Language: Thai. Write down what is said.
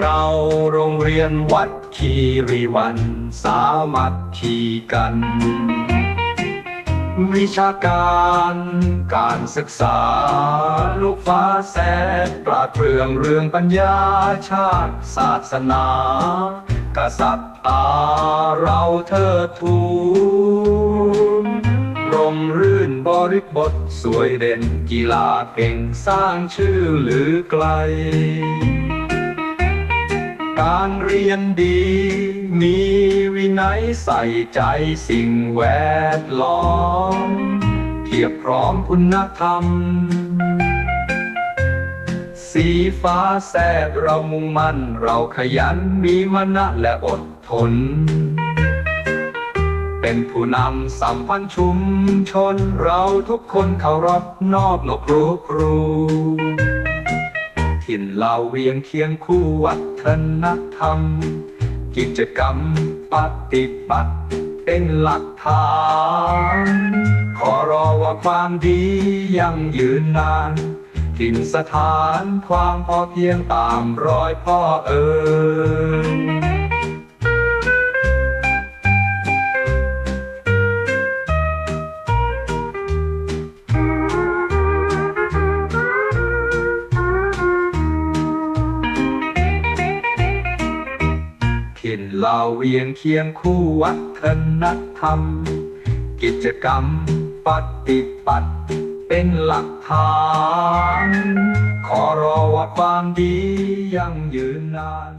เราโรงเรียนวัดคีรีวันสามัคคีกัน วิชาการการศึกษา ลูกฟ้าแสดปราดเปรื่องเรื่องปัญญาชาติศาสนากษัตริย์ตาเราเทิดทูนรมรื่นบริบทสวยเด่นกีฬาเก่งสร้างชื่อหรือไกล การเรียนดี มีวินัยใส่ใจสิ่งแวดล้อมเพียบพร้อมคุณธรรม สีฟ้าแสดเรามุ่งมั่น เราขยันมีมณะและอดทน เป็นผู้นำสัมพันธ์ชุมชนเราทุกคนเคารพนอบนบรู้ครู ถิ่นเล่าเวียงเคียงคู่วัฒนธรรม กิจกรรมปฏิบัติเป็นหลักฐาน ขอรอว่าความดียังยืนนานถิ่นสถานความพอเพียงตามรอยพ่อเอ๋ย ถิ่นเล่าเวียงเคียงคู่วัฒนธรรม กิจกรรมปฏิบัติเป็นหลักฐาน ขอรอว่าความดียังยืนนาน